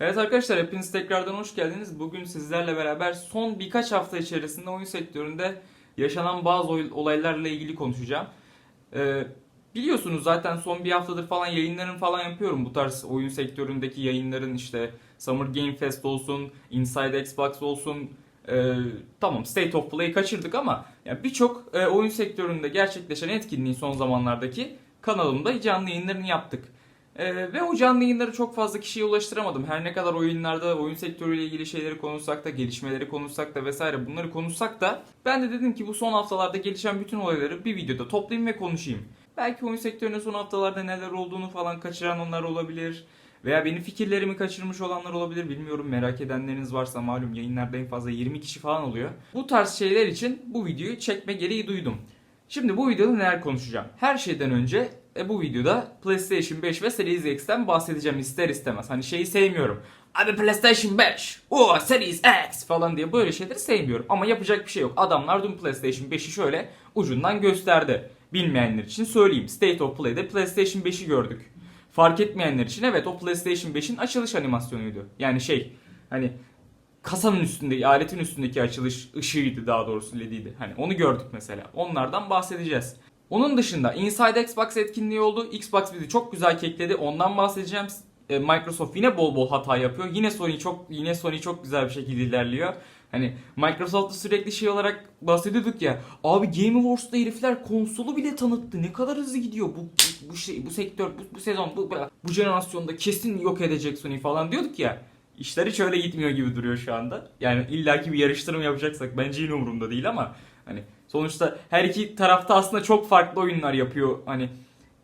Evet arkadaşlar hepiniz tekrardan hoş geldiniz. Bugün sizlerle beraber son birkaç hafta içerisinde oyun sektöründe yaşanan bazı olaylarla ilgili konuşacağım. Ee, biliyorsunuz zaten son bir haftadır falan yayınlarını falan yapıyorum. Bu tarz oyun sektöründeki yayınların işte Summer Game Fest olsun, Inside Xbox olsun. Ee, tamam State of Play kaçırdık ama yani birçok e, oyun sektöründe gerçekleşen etkinliğin son zamanlardaki kanalımda canlı yayınlarını yaptık. Ee, ve o canlı yayınları çok fazla kişiye ulaştıramadım. Her ne kadar oyunlarda, oyun sektörüyle ilgili şeyleri konuşsak da, gelişmeleri konuşsak da vesaire bunları konuşsak da ben de dedim ki bu son haftalarda gelişen bütün olayları bir videoda toplayayım ve konuşayım. Belki oyun sektörünün son haftalarda neler olduğunu falan kaçıran onlar olabilir. Veya benim fikirlerimi kaçırmış olanlar olabilir bilmiyorum. Merak edenleriniz varsa malum yayınlarda en fazla 20 kişi falan oluyor. Bu tarz şeyler için bu videoyu çekme gereği duydum. Şimdi bu videoda neler konuşacağım? Her şeyden önce e, bu videoda PlayStation 5 ve Series X'ten bahsedeceğim ister istemez. Hani şeyi sevmiyorum. Abi PlayStation 5, o Series X falan diye böyle şeyleri sevmiyorum. Ama yapacak bir şey yok. Adamlar dün PlayStation 5'i şöyle ucundan gösterdi. Bilmeyenler için söyleyeyim. State of Play'de PlayStation 5'i gördük. Fark etmeyenler için evet o PlayStation 5'in açılış animasyonuydu. Yani şey hani kasanın üstünde, aletin üstündeki açılış ışığıydı daha doğrusu LED'iydi. Hani onu gördük mesela. Onlardan bahsedeceğiz. Onun dışında Inside Xbox etkinliği oldu. Xbox bizi çok güzel kekledi. Ondan bahsedeceğim. E, Microsoft yine bol bol hata yapıyor. Yine Sony çok yine Sony çok güzel bir şekilde ilerliyor. Hani Microsoft'ta sürekli şey olarak bahsediyorduk ya. Abi Game Awards'ta herifler konsolu bile tanıttı. Ne kadar hızlı gidiyor bu bu, şey bu sektör bu, bu sezon bu, bu jenerasyonda kesin yok edecek Sony falan diyorduk ya. İşler hiç öyle gitmiyor gibi duruyor şu anda. Yani illaki bir yarıştırma yapacaksak bence yine umurumda değil ama hani sonuçta her iki tarafta aslında çok farklı oyunlar yapıyor. Hani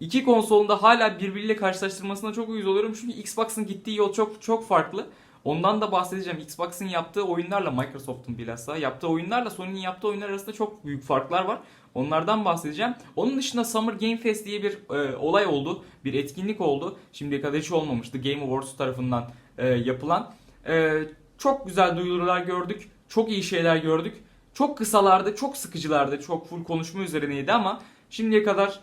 iki konsolun da hala birbiriyle karşılaştırmasına çok uyuz oluyorum çünkü Xbox'ın gittiği yol çok çok farklı. Ondan da bahsedeceğim. Xbox'ın yaptığı oyunlarla Microsoft'un bilhassa yaptığı oyunlarla Sony'nin yaptığı oyunlar arasında çok büyük farklar var. Onlardan bahsedeceğim. Onun dışında Summer Game Fest diye bir e, olay oldu. Bir etkinlik oldu. Şimdiye kadar hiç olmamıştı. Game Awards tarafından e, yapılan. E, çok güzel duyurular gördük. Çok iyi şeyler gördük. Çok kısalardı, çok sıkıcılardı. Çok full konuşma üzerineydi ama şimdiye kadar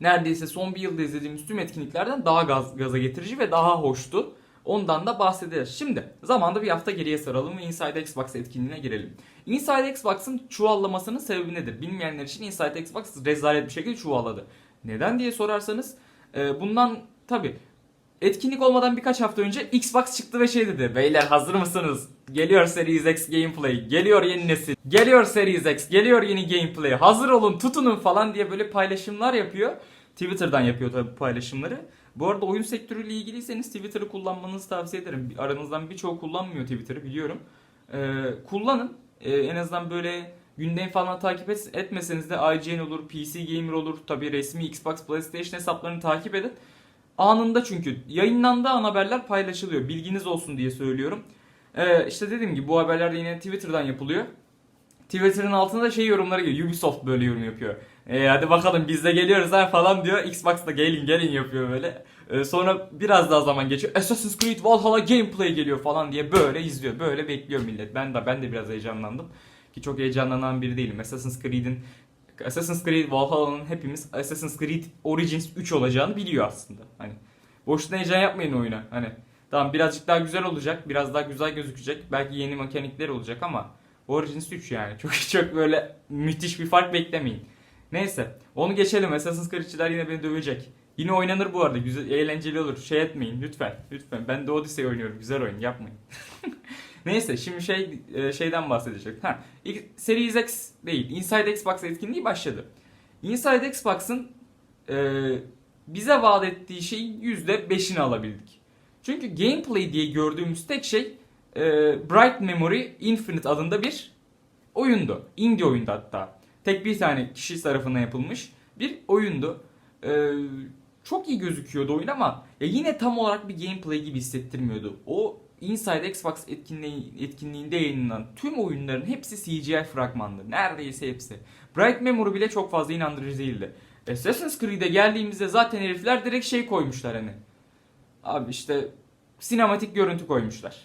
neredeyse son bir yılda izlediğimiz tüm etkinliklerden daha gaz, gaza getirici ve daha hoştu. Ondan da bahsederiz. Şimdi zamanda bir hafta geriye saralım ve Inside Xbox etkinliğine girelim. Inside Xbox'ın çuvallamasının sebebi nedir? Bilmeyenler için Inside Xbox rezalet bir şekilde çuvalladı. Neden diye sorarsanız e, bundan tabi etkinlik olmadan birkaç hafta önce Xbox çıktı ve şey dedi. Beyler hazır mısınız? Geliyor Series X gameplay, geliyor yeni nesil, geliyor Series X, geliyor yeni gameplay, hazır olun tutunun falan diye böyle paylaşımlar yapıyor. Twitter'dan yapıyor tabi bu paylaşımları. Bu arada oyun sektörüyle ilgiliyseniz Twitter'ı kullanmanızı tavsiye ederim. Aranızdan birçoğu kullanmıyor Twitter'ı biliyorum. Ee, kullanın. Ee, en azından böyle gündem falan takip et, etmeseniz de IGN olur, PC Gamer olur. Tabi resmi Xbox, PlayStation hesaplarını takip edin. Anında çünkü yayınlandığı an haberler paylaşılıyor. Bilginiz olsun diye söylüyorum. Ee, işte dediğim gibi bu haberler de yine Twitter'dan yapılıyor. Twitter'ın altında da şey yorumları geliyor. Ubisoft böyle yorum yapıyor. E, hadi bakalım biz de geliyoruz ha falan diyor. Xbox'ta gelin gelin yapıyor böyle. E, sonra biraz daha zaman geçiyor. Assassin's Creed Valhalla gameplay geliyor falan diye böyle izliyor. Böyle bekliyor millet. Ben de ben de biraz heyecanlandım. Ki çok heyecanlanan biri değilim. Assassin's Creed'in Assassin's Creed Valhalla'nın hepimiz Assassin's Creed Origins 3 olacağını biliyor aslında. Hani boşuna heyecan yapmayın oyuna. Hani tamam birazcık daha güzel olacak. Biraz daha güzel gözükecek. Belki yeni mekanikler olacak ama Origins 3 yani. Çok çok böyle müthiş bir fark beklemeyin. Neyse onu geçelim. Assassin's Creed'çiler yine beni dövecek. Yine oynanır bu arada. Güzel, eğlenceli olur. Şey etmeyin lütfen. Lütfen. Ben de Odyssey oynuyorum. Güzel oyun. Yapmayın. Neyse şimdi şey e, şeyden bahsedecek. Ha, Series X değil. Inside Xbox etkinliği başladı. Inside Xbox'ın e, bize vaat ettiği şeyin %5'ini alabildik. Çünkü gameplay diye gördüğümüz tek şey e, Bright Memory Infinite adında bir oyundu. Indie oyundu hatta. Tek bir tane kişi tarafından yapılmış bir oyundu. Ee, çok iyi gözüküyordu oyun ama ya yine tam olarak bir gameplay gibi hissettirmiyordu. O Inside Xbox etkinliği, etkinliğinde yayınlanan tüm oyunların hepsi CGI fragmandı. Neredeyse hepsi. Bright Memory bile çok fazla inandırıcı değildi. Assassin's Creed'e geldiğimizde zaten herifler direkt şey koymuşlar hani. Abi işte sinematik görüntü koymuşlar.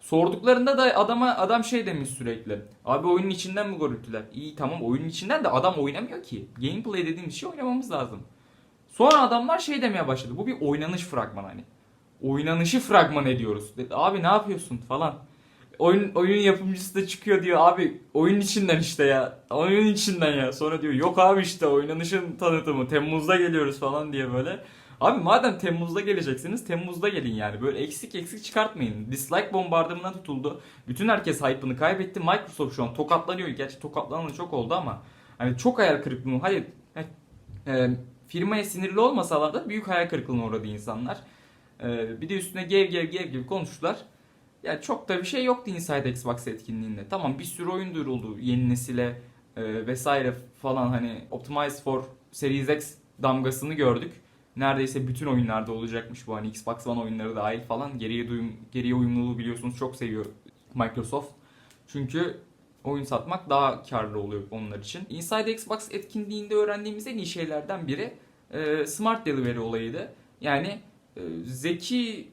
Sorduklarında da adama adam şey demiş sürekli. Abi oyunun içinden mi görüntüler? İyi tamam oyunun içinden de adam oynamıyor ki. Gameplay dediğimiz şey oynamamız lazım. Sonra adamlar şey demeye başladı. Bu bir oynanış fragmanı hani. Oynanışı fragman ediyoruz. Dedi, abi ne yapıyorsun falan. Oyun oyun yapımcısı da çıkıyor diyor abi oyun içinden işte ya. Oyun içinden ya. Sonra diyor yok abi işte oynanışın tanıtımı Temmuz'da geliyoruz falan diye böyle. Abi madem Temmuz'da geleceksiniz Temmuz'da gelin yani. Böyle eksik eksik çıkartmayın. Dislike bombardımanına tutuldu. Bütün herkes hype'ını kaybetti. Microsoft şu an tokatlanıyor. Gerçi tokatlanalı çok oldu ama hani çok hayal kırıklığı. Hayır e, firmaya sinirli olmasalar da büyük hayal kırıklığına uğradı insanlar. E, bir de üstüne gev gev gev gibi konuştular. Ya çok da bir şey yoktu Inside Xbox etkinliğinde. Tamam bir sürü oyun duyuruldu yeni nesile e, vesaire falan hani Optimized for Series X damgasını gördük. Neredeyse bütün oyunlarda olacakmış bu hani Xbox One oyunları dahil falan. Geriye duyum geriye uyumluluğu biliyorsunuz çok seviyor Microsoft. Çünkü oyun satmak daha karlı oluyor onlar için. Inside Xbox etkinliğinde öğrendiğimiz en iyi şeylerden biri e, Smart Delivery olayıydı. Yani zeki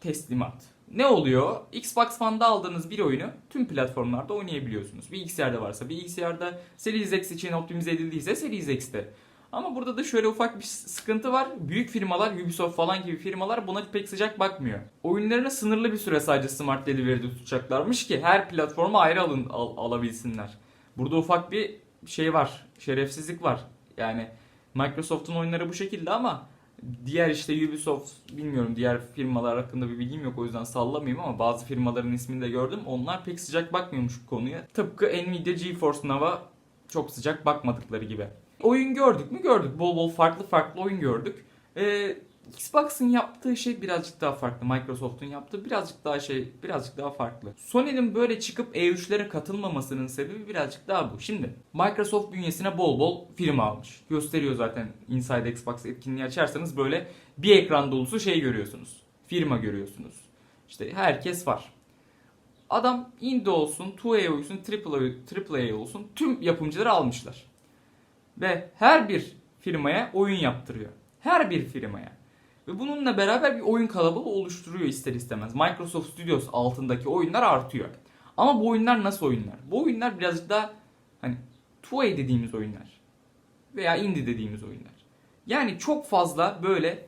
teslimat. Ne oluyor? Xbox One'da aldığınız bir oyunu tüm platformlarda oynayabiliyorsunuz. Bilgisayarda varsa bilgisayarda, Series X için optimize edildiyse Series X'te. Ama burada da şöyle ufak bir sıkıntı var. Büyük firmalar, Ubisoft falan gibi firmalar buna pek sıcak bakmıyor. Oyunlarını sınırlı bir süre sadece Smart Delivery'de tutacaklarmış ki her platforma ayrı alın, al- alabilsinler. Burada ufak bir şey var, şerefsizlik var. Yani Microsoft'un oyunları bu şekilde ama diğer işte Ubisoft bilmiyorum diğer firmalar hakkında bir bilgim yok o yüzden sallamayayım ama bazı firmaların ismini de gördüm. Onlar pek sıcak bakmıyormuş bu konuya. Tıpkı Nvidia GeForce Now'a çok sıcak bakmadıkları gibi. Oyun gördük mü? Gördük. Bol bol farklı farklı oyun gördük. Ee, Xbox'ın yaptığı şey birazcık daha farklı. Microsoft'un yaptığı birazcık daha şey, birazcık daha farklı. Sony'nin böyle çıkıp E3'lere katılmamasının sebebi birazcık daha bu. Şimdi Microsoft bünyesine bol bol firma almış. Gösteriyor zaten Inside Xbox etkinliği açarsanız böyle bir ekran dolusu şey görüyorsunuz. Firma görüyorsunuz. İşte herkes var. Adam indie olsun, 2A olsun, AAA, AAA olsun tüm yapımcıları almışlar. Ve her bir firmaya oyun yaptırıyor. Her bir firmaya. Ve bununla beraber bir oyun kalabalığı oluşturuyor ister istemez. Microsoft Studios altındaki oyunlar artıyor. Ama bu oyunlar nasıl oyunlar? Bu oyunlar birazcık daha hani 2A dediğimiz oyunlar. Veya indie dediğimiz oyunlar. Yani çok fazla böyle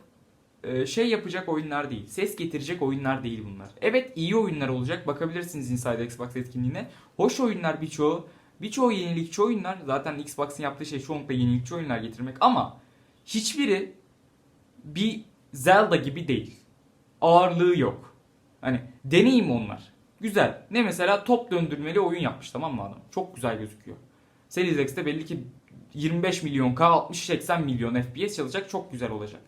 e, şey yapacak oyunlar değil. Ses getirecek oyunlar değil bunlar. Evet iyi oyunlar olacak. Bakabilirsiniz Inside Xbox etkinliğine. Hoş oyunlar birçoğu. Birçoğu yenilikçi oyunlar. Zaten Xbox'ın yaptığı şey çoğunlukla yenilikçi oyunlar getirmek ama hiçbiri bir Zelda gibi değil. Ağırlığı yok. Hani deneyim onlar. Güzel. Ne mesela top döndürmeli oyun yapmış tamam mı adam? Çok güzel gözüküyor. Series X'te belli ki 25 milyon K 60-80 milyon FPS çalacak çok güzel olacak.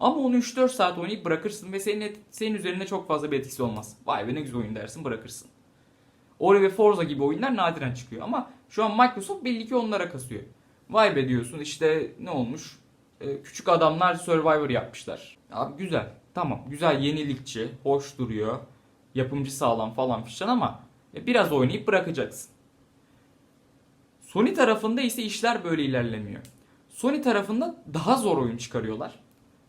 Ama onu 3-4 saat oynayıp bırakırsın ve senin, senin üzerinde çok fazla bir etkisi olmaz. Vay be ne güzel oyun dersin bırakırsın. Ori ve Forza gibi oyunlar nadiren çıkıyor ama şu an Microsoft belli ki onlara kasıyor. Vay be diyorsun işte ne olmuş? Ee, küçük adamlar Survivor yapmışlar. Abi güzel. Tamam güzel yenilikçi, hoş duruyor. Yapımcı sağlam falan filan ama e, biraz oynayıp bırakacaksın. Sony tarafında ise işler böyle ilerlemiyor. Sony tarafında daha zor oyun çıkarıyorlar.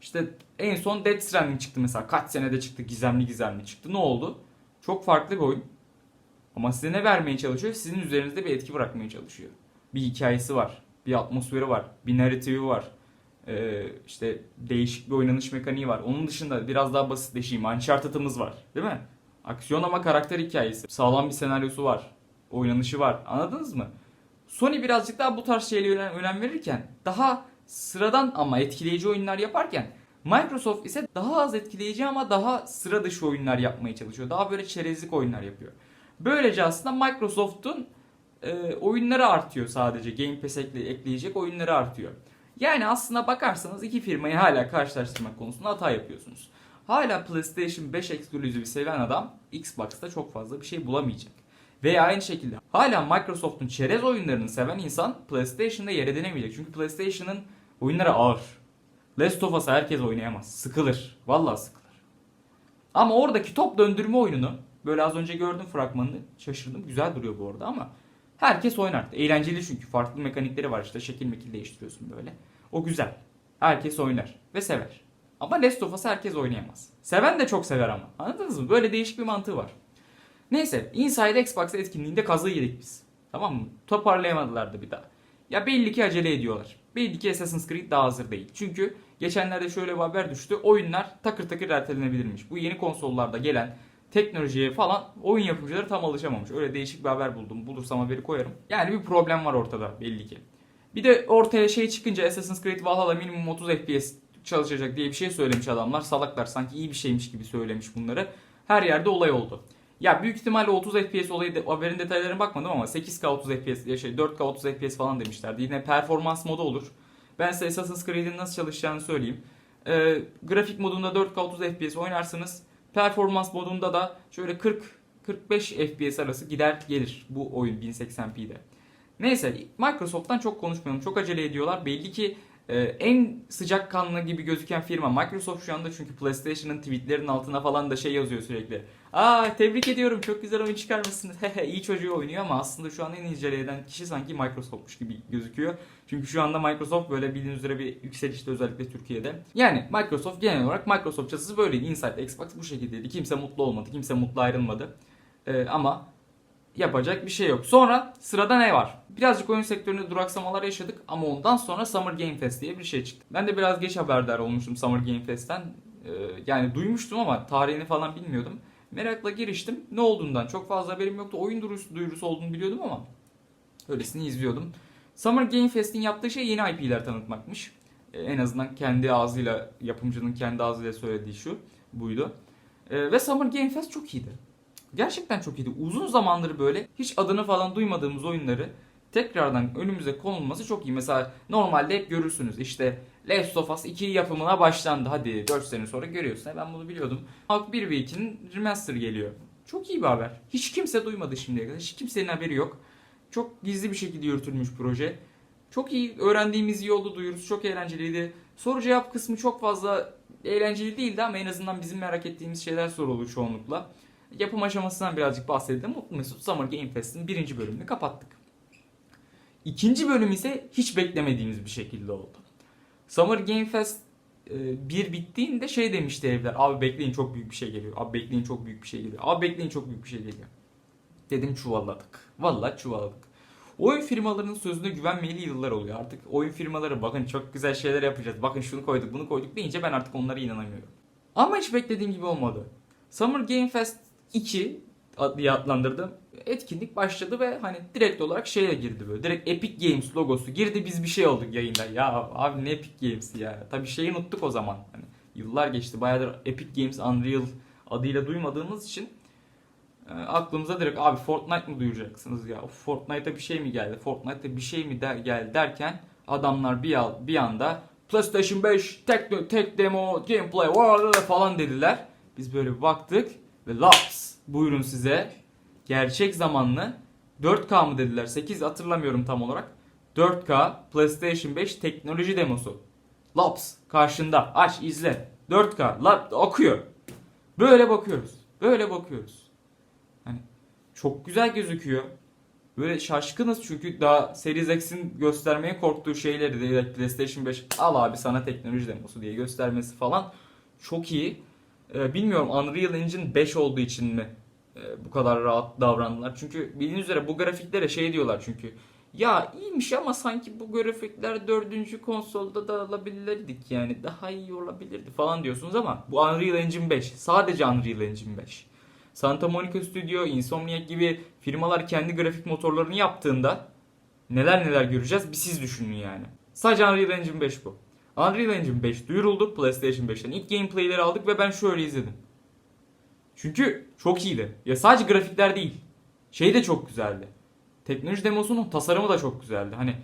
İşte en son Death Stranding çıktı mesela. Kaç senede çıktı gizemli gizemli çıktı. Ne oldu? Çok farklı bir oyun. Ama size ne vermeye çalışıyor? Sizin üzerinizde bir etki bırakmaya çalışıyor. Bir hikayesi var. Bir atmosferi var. Bir narratifi var. Ee, işte değişik bir oynanış mekaniği var. Onun dışında biraz daha basitleşeyim. Uncharted'ımız var. Değil mi? Aksiyon ama karakter hikayesi. Sağlam bir senaryosu var. Oynanışı var. Anladınız mı? Sony birazcık daha bu tarz şeylere önem, verirken daha sıradan ama etkileyici oyunlar yaparken Microsoft ise daha az etkileyici ama daha sıra dışı oyunlar yapmaya çalışıyor. Daha böyle çerezlik oyunlar yapıyor. Böylece aslında Microsoft'un e, oyunları artıyor sadece. Game Pass ekle, ekleyecek oyunları artıyor. Yani aslına bakarsanız iki firmayı hala karşılaştırmak konusunda hata yapıyorsunuz. Hala PlayStation 5 ekskluzivi seven adam Xbox'ta çok fazla bir şey bulamayacak. Veya aynı şekilde hala Microsoft'un çerez oyunlarını seven insan PlayStation'da yer edinemeyecek. Çünkü PlayStation'ın oyunları ağır. Last of Us'ı herkes oynayamaz. Sıkılır. Vallahi sıkılır. Ama oradaki top döndürme oyununu böyle az önce gördüm fragmanını şaşırdım. Güzel duruyor bu arada ama herkes oynar. Eğlenceli çünkü farklı mekanikleri var işte şekil mekil değiştiriyorsun böyle. O güzel. Herkes oynar ve sever. Ama Last of Us'ı herkes oynayamaz. Seven de çok sever ama. Anladınız mı? Böyle değişik bir mantığı var. Neyse Inside Xbox etkinliğinde kazığı yedik biz. Tamam mı? Toparlayamadılar da bir daha. Ya belli ki acele ediyorlar. Belli ki Assassin's Creed daha hazır değil. Çünkü Geçenlerde şöyle bir haber düştü. Oyunlar takır takır ertelenebilirmiş. Bu yeni konsollarda gelen teknolojiye falan oyun yapımcıları tam alışamamış. Öyle değişik bir haber buldum. Bulursam haberi koyarım. Yani bir problem var ortada belli ki. Bir de ortaya şey çıkınca Assassin's Creed Valhalla minimum 30 FPS çalışacak diye bir şey söylemiş adamlar. Salaklar sanki iyi bir şeymiş gibi söylemiş bunları. Her yerde olay oldu. Ya büyük ihtimalle 30 FPS olayı da, haberin detaylarına bakmadım ama 8K 30 FPS ya şey 4K 30 FPS falan demişlerdi. Yine performans modu olur. Ben size Assassin's Creed'in nasıl çalışacağını söyleyeyim. Ee, grafik modunda 4K 30 FPS oynarsınız. Performans modunda da şöyle 40 45 FPS arası gider gelir bu oyun 1080p'de. Neyse Microsoft'tan çok konuşmayalım. Çok acele ediyorlar. Belli ki e, en sıcakkanlı gibi gözüken firma Microsoft şu anda çünkü PlayStation'ın tweetlerin altına falan da şey yazıyor sürekli. Aa tebrik ediyorum çok güzel oyun çıkarmışsınız. Hehe iyi çocuğu oynuyor ama aslında şu an en acele eden kişi sanki Microsoft'muş gibi gözüküyor. Çünkü şu anda Microsoft böyle bildiğiniz üzere bir yükselişte özellikle Türkiye'de. Yani Microsoft genel olarak Microsoft çatısı böyleydi. Inside Xbox bu şekildeydi. Kimse mutlu olmadı. Kimse mutlu ayrılmadı. E, ama yapacak bir şey yok. Sonra sırada ne var? Birazcık oyun sektöründe duraksamalar yaşadık ama ondan sonra Summer Game Fest diye bir şey çıktı. Ben de biraz geç haberdar olmuştum Summer Game Fest'ten. Ee, yani duymuştum ama tarihini falan bilmiyordum. Merakla giriştim. Ne olduğundan çok fazla haberim yoktu. Oyun duyurusu, duyurusu olduğunu biliyordum ama öylesini izliyordum. Summer Game Fest'in yaptığı şey yeni IP'ler tanıtmakmış. Ee, en azından kendi ağzıyla, yapımcının kendi ağzıyla söylediği şu, buydu. Ee, ve Summer Game Fest çok iyiydi. Gerçekten çok iyiydi. Uzun zamandır böyle hiç adını falan duymadığımız oyunları tekrardan önümüze konulması çok iyi. Mesela normalde hep görürsünüz işte Last of Us 2 yapımına başlandı. Hadi 4 sene sonra görüyorsun. E Ben bunu biliyordum. Halk 1 ve 2'nin remaster geliyor. Çok iyi bir haber. Hiç kimse duymadı şimdiye kadar. Hiç kimsenin haberi yok. Çok gizli bir şekilde yürütülmüş proje. Çok iyi öğrendiğimiz iyi oldu duyurusu. Çok eğlenceliydi. Soru cevap kısmı çok fazla eğlenceli değildi ama en azından bizim merak ettiğimiz şeyler soruldu çoğunlukla. Yapım aşamasından birazcık bahsedelim. Mutlu Mesut Summer Game Fest'in birinci bölümünü kapattık. İkinci bölüm ise hiç beklemediğimiz bir şekilde oldu. Summer Game Fest e, bir bittiğinde şey demişti evler. Abi bekleyin çok büyük bir şey geliyor. Abi bekleyin çok büyük bir şey geliyor. Abi bekleyin çok büyük bir şey geliyor. Dedim çuvalladık. Vallahi çuvalladık. Oyun firmalarının sözüne güvenmeyeli yıllar oluyor. Artık oyun firmaları bakın çok güzel şeyler yapacağız. Bakın şunu koyduk bunu koyduk deyince ben artık onlara inanamıyorum. Ama hiç beklediğim gibi olmadı. Summer Game Fest 2 diye adlandırdım. Etkinlik başladı ve hani direkt olarak şeye girdi böyle. Direkt Epic Games logosu girdi biz bir şey olduk yayında. Ya abi ne Epic Games ya. Tabii şeyi unuttuk o zaman. Hani yıllar geçti. Bayağıdır Epic Games Unreal adıyla duymadığımız için e, aklımıza direkt abi Fortnite mı duyuracaksınız ya? Fortnite'a bir şey mi geldi? Fortnite'a bir şey mi der, geldi derken adamlar bir, al- bir anda PlayStation 5 tek, tek demo gameplay falan dediler. Biz böyle bir baktık ve laps buyurun size. Gerçek zamanlı 4K mı dediler? 8 hatırlamıyorum tam olarak. 4K PlayStation 5 teknoloji demosu. Laps karşında. Aç izle. 4K lap akıyor böyle bakıyoruz. Böyle bakıyoruz. Hani çok güzel gözüküyor. Böyle şaşkınız çünkü daha Series X'in göstermeye korktuğu şeyleri de PlayStation 5 al abi sana teknoloji demosu diye göstermesi falan çok iyi. Ee, bilmiyorum Unreal Engine 5 olduğu için mi e, bu kadar rahat davrandılar. Çünkü bildiğiniz üzere bu grafiklere şey diyorlar çünkü. Ya iyiymiş ama sanki bu grafikler dördüncü konsolda da alabilirdik yani daha iyi olabilirdi falan diyorsunuz ama bu Unreal Engine 5 sadece Unreal Engine 5. Santa Monica Studio, Insomniac gibi firmalar kendi grafik motorlarını yaptığında neler neler göreceğiz bir siz düşünün yani. Sadece Unreal Engine 5 bu. Unreal Engine 5 duyuruldu PlayStation 5'ten. İlk gameplayleri aldık ve ben şöyle izledim. Çünkü çok iyiydi. Ya sadece grafikler değil. Şey de çok güzeldi. Teknoloji demosunun tasarımı da çok güzeldi. Hani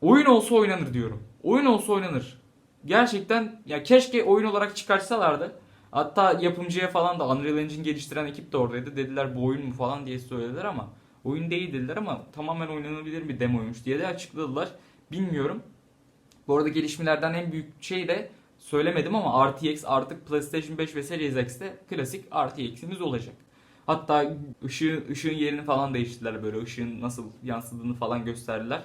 oyun olsa oynanır diyorum. Oyun olsa oynanır. Gerçekten ya keşke oyun olarak çıkarsalardı. Hatta yapımcıya falan da Unreal Engine geliştiren ekip de oradaydı. Dediler bu oyun mu falan diye söylediler ama oyun değil dediler ama tamamen oynanabilir bir demoymuş diye de açıkladılar. Bilmiyorum. Bu arada gelişmelerden en büyük şey de söylemedim ama RTX artık PlayStation 5 ve Series X'te klasik RTX'imiz olacak. Hatta ışığın, ışığın yerini falan değiştirdiler böyle ışığın nasıl yansıdığını falan gösterdiler.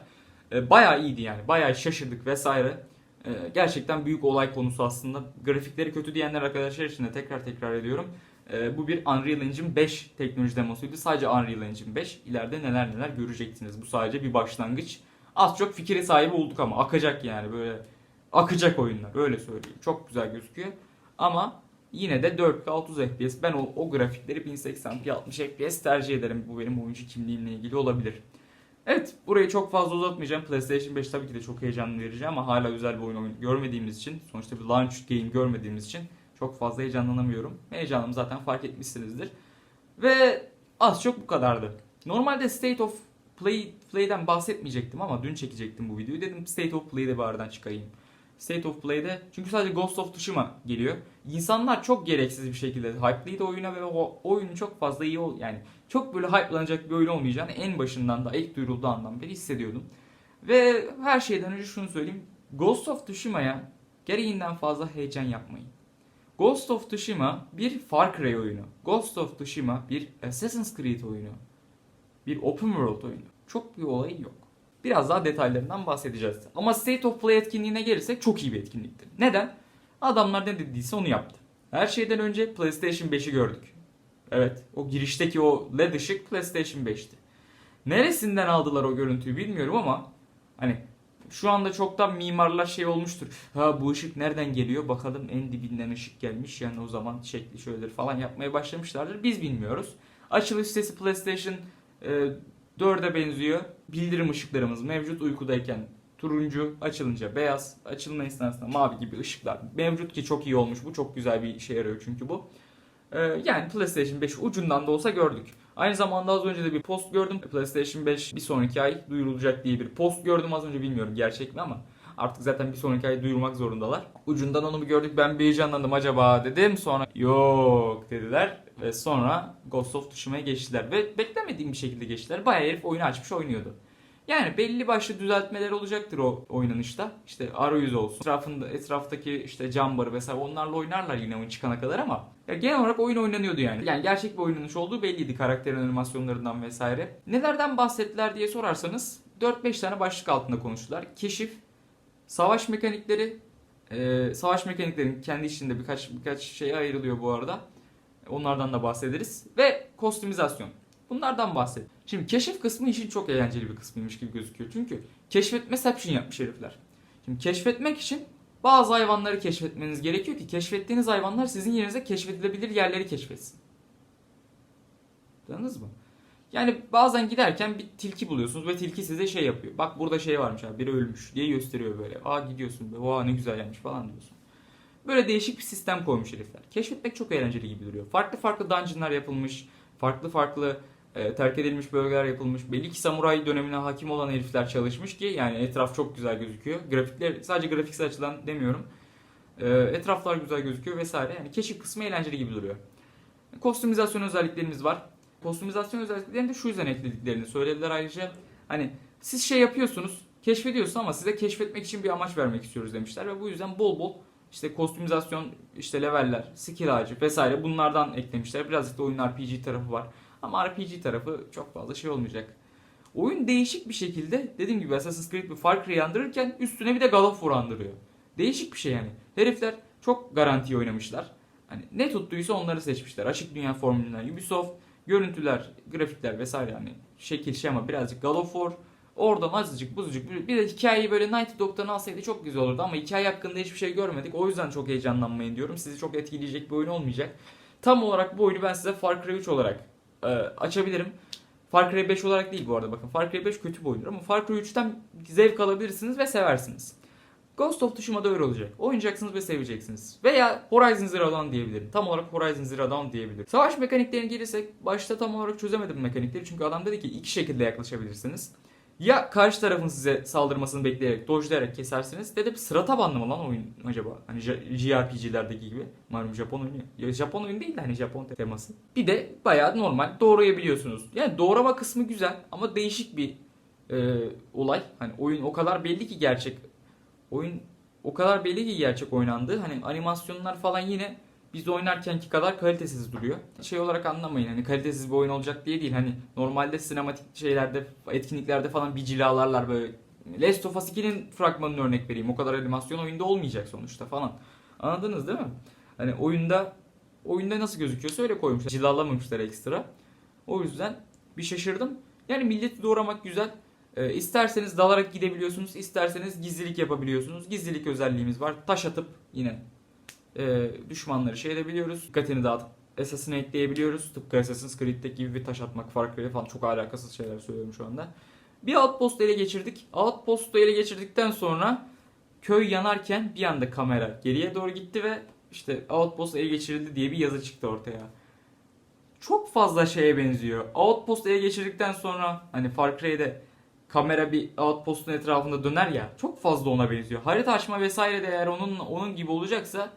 E, bayağı iyiydi yani. Bayağı şaşırdık vesaire. E, gerçekten büyük olay konusu aslında. Grafikleri kötü diyenler arkadaşlar için de tekrar tekrar ediyorum. E, bu bir Unreal Engine 5 teknoloji demosuydu. Sadece Unreal Engine 5. İleride neler neler göreceksiniz. Bu sadece bir başlangıç. Az çok fikri sahibi olduk ama akacak yani böyle akacak oyunlar. Öyle söyleyeyim. Çok güzel gözüküyor. Ama yine de 4K 30 FPS. Ben o, o grafikleri 1080p 60 FPS tercih ederim. Bu benim oyuncu kimliğimle ilgili olabilir. Evet burayı çok fazla uzatmayacağım. PlayStation 5 tabii ki de çok heyecanlı verici ama hala güzel bir oyun görmediğimiz için sonuçta bir launch game görmediğimiz için çok fazla heyecanlanamıyorum. Heyecanımı zaten fark etmişsinizdir. Ve az çok bu kadardı. Normalde State of Play, Play'den bahsetmeyecektim ama dün çekecektim bu videoyu. Dedim State of Play'de bir aradan çıkayım. State of Play'de çünkü sadece Ghost of Tsushima geliyor. İnsanlar çok gereksiz bir şekilde hype'lıydı oyuna ve o oyunun çok fazla iyi ol yani çok böyle hype'lanacak bir oyun olmayacağını en başından da ilk duyurulduğu andan beri hissediyordum. Ve her şeyden önce şunu söyleyeyim. Ghost of Tsushima'ya gereğinden fazla heyecan yapmayın. Ghost of Tsushima bir Far Cry oyunu. Ghost of Tsushima bir Assassin's Creed oyunu. Bir Open World oyunu. Çok bir olayı yok. Biraz daha detaylarından bahsedeceğiz. Ama State of Play etkinliğine gelirsek çok iyi bir etkinlikti. Neden? Adamlar ne dediyse onu yaptı. Her şeyden önce PlayStation 5'i gördük. Evet, o girişteki o led ışık PlayStation 5'ti. Neresinden aldılar o görüntüyü bilmiyorum ama hani şu anda çoktan mimarlar şey olmuştur. Ha bu ışık nereden geliyor? Bakalım en dibinden ışık gelmiş. Yani o zaman şekli şöyledir falan yapmaya başlamışlardır. Biz bilmiyoruz. Açılış sesi PlayStation e, 4'e benziyor. Bildirim ışıklarımız mevcut uykudayken turuncu açılınca beyaz açılma esnasında mavi gibi ışıklar mevcut ki çok iyi olmuş bu çok güzel bir işe yarıyor çünkü bu. Ee, yani PlayStation 5 ucundan da olsa gördük. Aynı zamanda az önce de bir post gördüm. PlayStation 5 bir sonraki ay duyurulacak diye bir post gördüm az önce bilmiyorum gerçek mi ama artık zaten bir sonraki ay duyurmak zorundalar. Ucundan onu bir gördük ben bir heyecanlandım acaba dedim sonra yok dediler ve sonra Ghost of Tsushima'ya geçtiler ve beklemediğim bir şekilde geçtiler. Bayağı herif oyunu açmış oynuyordu. Yani belli başlı düzeltmeler olacaktır o oynanışta. İşte arayüz olsun. Etrafında, etraftaki işte cam barı vesaire onlarla oynarlar yine oyun çıkana kadar ama ya genel olarak oyun oynanıyordu yani. Yani gerçek bir oynanış olduğu belliydi karakterin animasyonlarından vesaire. Nelerden bahsettiler diye sorarsanız 4-5 tane başlık altında konuştular. Keşif, savaş mekanikleri, e, savaş mekaniklerin kendi içinde birkaç birkaç şeye ayrılıyor bu arada. Onlardan da bahsederiz. Ve kostümizasyon. Bunlardan bahset. Şimdi keşif kısmı işin çok eğlenceli bir kısmıymış gibi gözüküyor. Çünkü keşfetmeception yapmış herifler. Şimdi keşfetmek için bazı hayvanları keşfetmeniz gerekiyor ki keşfettiğiniz hayvanlar sizin yerinize keşfedilebilir yerleri keşfetsin. Anladınız mı? Yani bazen giderken bir tilki buluyorsunuz ve tilki size şey yapıyor. Bak burada şey varmış abi biri ölmüş diye gösteriyor böyle. Aa gidiyorsun be oha ne güzel yapmış falan diyorsun. Böyle değişik bir sistem koymuş herifler. Keşfetmek çok eğlenceli gibi duruyor. Farklı farklı dungeonlar yapılmış. Farklı farklı e, terk edilmiş bölgeler yapılmış. Belli ki samuray dönemine hakim olan herifler çalışmış ki yani etraf çok güzel gözüküyor. Grafikler sadece grafiksel açıdan demiyorum. E, etraflar güzel gözüküyor vesaire. Yani keşif kısmı eğlenceli gibi duruyor. Kostümizasyon özelliklerimiz var. Kostümizasyon özelliklerini de şu yüzden eklediklerini söylediler ayrıca. Hani siz şey yapıyorsunuz, keşfediyorsunuz ama size keşfetmek için bir amaç vermek istiyoruz demişler ve bu yüzden bol bol işte kostümizasyon, işte leveller, skill ağacı vesaire bunlardan eklemişler. Birazcık da oyunun RPG tarafı var. Ama RPG tarafı çok fazla şey olmayacak. Oyun değişik bir şekilde dediğim gibi Assassin's Creed bir Far Cry andırırken üstüne bir de God of War andırıyor. Değişik bir şey yani. Herifler çok garanti oynamışlar. Hani ne tuttuysa onları seçmişler. Açık dünya formülünden Ubisoft, görüntüler, grafikler vesaire hani şekil şema birazcık God of War. Oradan azıcık buzucuk bir de hikayeyi böyle Night Dog'dan alsaydı çok güzel olurdu ama hikaye hakkında hiçbir şey görmedik. O yüzden çok heyecanlanmayın diyorum. Sizi çok etkileyecek bir oyun olmayacak. Tam olarak bu oyunu ben size Far Cry 3 olarak e, açabilirim. Far Cry 5 olarak değil bu arada bakın. Far Cry 5 kötü bir oyundur ama Far Cry 3'ten zevk alabilirsiniz ve seversiniz. Ghost of Tsushima'da öyle olacak. Oynayacaksınız ve seveceksiniz. Veya Horizon Zero Dawn diyebilirim. Tam olarak Horizon Zero Dawn diyebilirim. Savaş mekaniklerine gelirsek başta tam olarak çözemedim mekanikleri. Çünkü adam dedi ki iki şekilde yaklaşabilirsiniz. Ya karşı tarafın size saldırmasını bekleyerek, dojlayarak kesersiniz. Dedim sıra tabanlı mı lan oyun acaba? Hani JRPG'lerdeki gibi. Malum Japon oyunu. Ya Japon oyun değil de hani Japon teması. Bir de bayağı normal doğrayabiliyorsunuz. Yani doğrama kısmı güzel ama değişik bir e, olay. Hani oyun o kadar belli ki gerçek. Oyun o kadar belli ki gerçek oynandı. Hani animasyonlar falan yine biz oynarkenki kadar kalitesiz duruyor. Şey olarak anlamayın hani kalitesiz bir oyun olacak diye değil. Hani normalde sinematik şeylerde, etkinliklerde falan bir cilalarlar böyle. Last of Us 2'nin fragmanını örnek vereyim. O kadar animasyon oyunda olmayacak sonuçta falan. Anladınız değil mi? Hani oyunda oyunda nasıl gözüküyorsa öyle koymuşlar. Cilalamamışlar ekstra. O yüzden bir şaşırdım. Yani milleti doğramak güzel. E, isterseniz dalarak gidebiliyorsunuz, isterseniz gizlilik yapabiliyorsunuz. Gizlilik özelliğimiz var. Taş atıp yine e, düşmanları şey edebiliyoruz. Dikkatini dağıtıp assassinateleyebiliyoruz. Tıpkı Assassin's Creed'deki gibi bir taş atmak, Far Cry falan çok alakasız şeyler söylüyorum şu anda. Bir outpost ele geçirdik. Outpost'u ele geçirdikten sonra köy yanarken bir anda kamera geriye doğru gitti ve işte outpost ele geçirildi diye bir yazı çıktı ortaya. Çok fazla şeye benziyor. Outpost ele geçirdikten sonra hani Far Cry'de kamera bir outpost'un etrafında döner ya çok fazla ona benziyor. Harita açma vesaire de eğer onun onun gibi olacaksa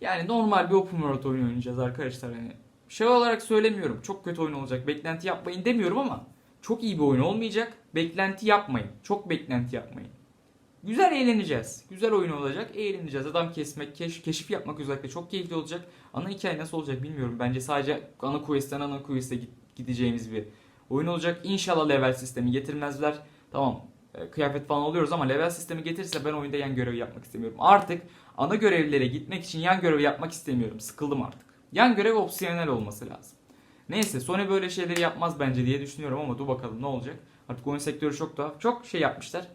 yani normal bir open world oyun oynayacağız arkadaşlar hani. Şey olarak söylemiyorum. Çok kötü oyun olacak. Beklenti yapmayın demiyorum ama çok iyi bir oyun olmayacak. Beklenti yapmayın. Çok beklenti yapmayın. Güzel eğleneceğiz. Güzel oyun olacak. Eğleneceğiz. Adam kesmek, keş, keşif yapmak özellikle çok keyifli olacak. Ana hikaye nasıl olacak bilmiyorum. Bence sadece ana quest'ten ana quest'e gideceğimiz bir oyun olacak. İnşallah level sistemi getirmezler. Tamam e, kıyafet falan alıyoruz ama level sistemi getirirse ben oyunda yan görev yapmak istemiyorum. Artık ana görevlere gitmek için yan görev yapmak istemiyorum. Sıkıldım artık. Yan görev opsiyonel olması lazım. Neyse Sony böyle şeyleri yapmaz bence diye düşünüyorum ama dur bakalım ne olacak. Artık oyun sektörü çok da çok şey yapmışlar.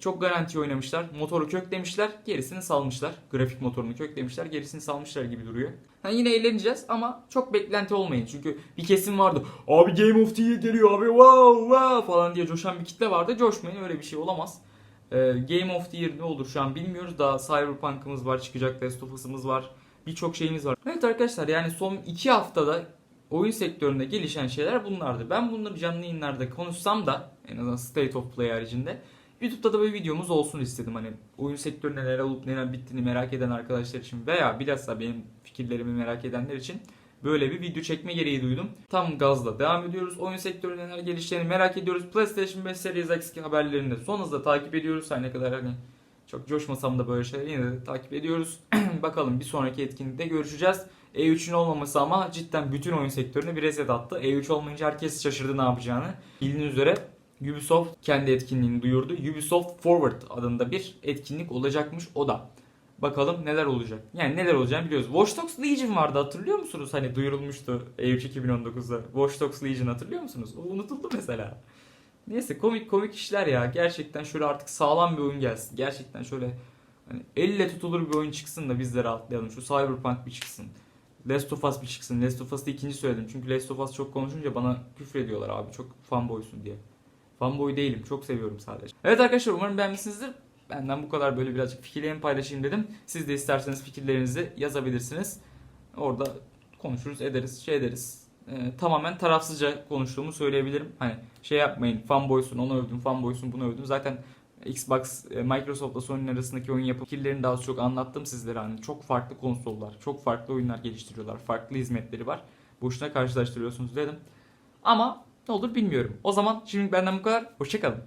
Çok garanti oynamışlar. Motoru köklemişler. Gerisini salmışlar. Grafik motorunu köklemişler. Gerisini salmışlar gibi duruyor. Ha, yine eğleneceğiz ama çok beklenti olmayın. Çünkü bir kesim vardı. Abi Game of the Year geliyor abi wow wow falan diye coşan bir kitle vardı. Coşmayın öyle bir şey olamaz. Ee, Game of the Year ne olur şu an bilmiyoruz. Daha Cyberpunk'ımız var çıkacak. Last of Us'ımız var. Birçok şeyimiz var. Evet arkadaşlar yani son 2 haftada oyun sektöründe gelişen şeyler bunlardı. Ben bunları canlı yayınlarda konuşsam da en azından State of Play haricinde YouTube'da da bir videomuz olsun istedim. Hani oyun sektöründe neler olup neler bittiğini merak eden arkadaşlar için veya bilhassa benim fikirlerimi merak edenler için böyle bir video çekme gereği duydum. Tam gazla devam ediyoruz. Oyun sektöründe neler geliştiğini merak ediyoruz. PlayStation 5 Series X haberlerini de son hızla takip ediyoruz. Her ne kadar hani çok coşmasam da böyle şeyleri yine de takip ediyoruz. Bakalım bir sonraki etkinlikte görüşeceğiz. E3'ün olmaması ama cidden bütün oyun sektörüne bir reset attı. E3 olmayınca herkes şaşırdı ne yapacağını. Bildiğiniz üzere Ubisoft kendi etkinliğini duyurdu. Ubisoft Forward adında bir etkinlik olacakmış o da. Bakalım neler olacak. Yani neler olacağını biliyoruz. Watch Dogs Legion vardı hatırlıyor musunuz? Hani duyurulmuştu E3 2019'da. Watch Dogs Legion hatırlıyor musunuz? O unutuldu mesela. Neyse komik komik işler ya. Gerçekten şöyle artık sağlam bir oyun gelsin. Gerçekten şöyle hani elle tutulur bir oyun çıksın da biz de rahatlayalım. Şu Cyberpunk bir çıksın. Last of Us bir çıksın. Last of Us'ı ikinci söyledim. Çünkü Last of Us çok konuşunca bana küfür ediyorlar abi. Çok fanboysun diye. Fanboy değilim. Çok seviyorum sadece. Evet arkadaşlar umarım beğenmişsinizdir. Benden bu kadar böyle birazcık fikirlerimi paylaşayım dedim. Siz de isterseniz fikirlerinizi yazabilirsiniz. Orada konuşuruz, ederiz, şey ederiz. Ee, tamamen tarafsızca konuştuğumu söyleyebilirim. Hani şey yapmayın, fanboysun, onu övdüm, fanboysun, bunu övdüm. Zaten Xbox, e, Microsoft'la Sony'nin arasındaki oyun yapı fikirlerini daha çok anlattım sizlere. Hani çok farklı konsollar, çok farklı oyunlar geliştiriyorlar, farklı hizmetleri var. Boşuna karşılaştırıyorsunuz dedim. Ama ne olur bilmiyorum. O zaman şimdi benden bu kadar. Hoşçakalın.